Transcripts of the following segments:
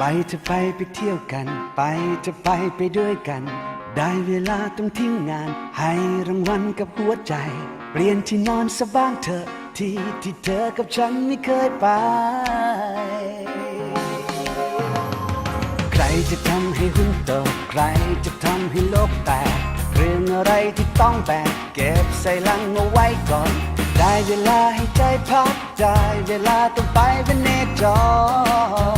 ไปจะไปไปเที่ยวกัน ไปจะไปไปด้วยกัน ได้เวลาต้องทิ้งงาน ให้รางวัลกับหัวใจ เปลี่ยนที่นอนสบ้างเถอะ ที่ที่เธอกับฉันไม่เคยไป ใครจะทำให้หุ้นตกใครจะทำให้โลกแตกเรื่องอะไรที่ต้องแบกเก็บใส่ลังเอาไว้ก่อน ได้เวลาให้ใจพักได้เวลาต้องไปเป็นเนจร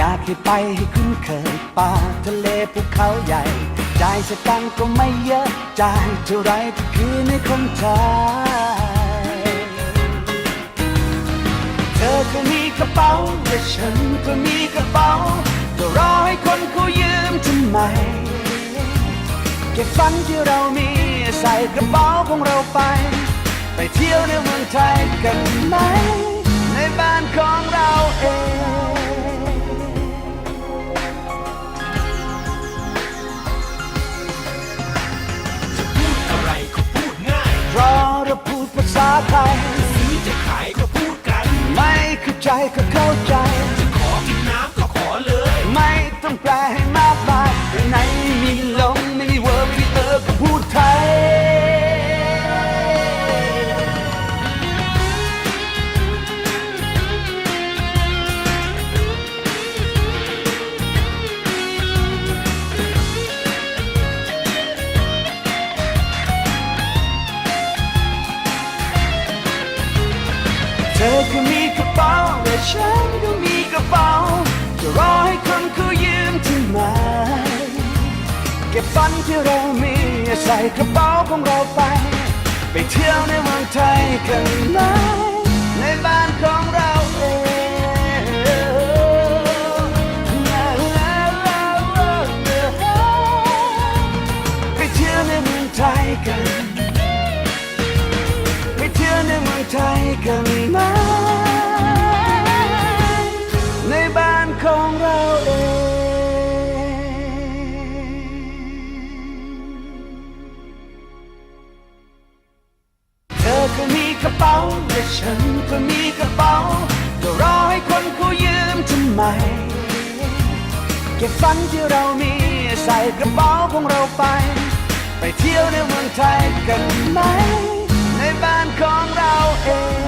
อยากให้ไปให้คุ้นเคยป่าทะเลภูเขาใหญ่จ่ายสตังก็ไม่เยอะจ่ายเท่าไรก็คือในคนไทยเธอก็มีกระเป๋าและฉันก็มีกระเป๋าจะรอให้คนเขายืมทำไมเก็บฝันที่เรามีใส่กระเป๋าของเราไป ไปเที่ยวในเมืองไทยกันไหมในบ้านของเราเอง ภาษาไทยซื้อจะขายก็พูดกัน ไม่เข้าใจก็เข้าใจขอกินน้ำก็ขอเลย ไม่ต้องแปลให้มา เธอก็มีกระเป๋าและฉันก็มีกระเป๋า จะรอให้คนเขายืมที่ไหมเก็บฝันที่เรามีใส่กระเป๋าของเราไป ไปเที่ยวในเมืองไทยกันไหมในบ้านของเราเองไปเที่ยวในเมืองไทยกัน และฉันก็มีกระเป๋าจะรอให้คนเขายืมทำไม เก็บฝันที่เรามีใส่กระเป๋าของเราไป ไปเที่ยวในเมืองไทยกันไหม ในบ้านของเราเอง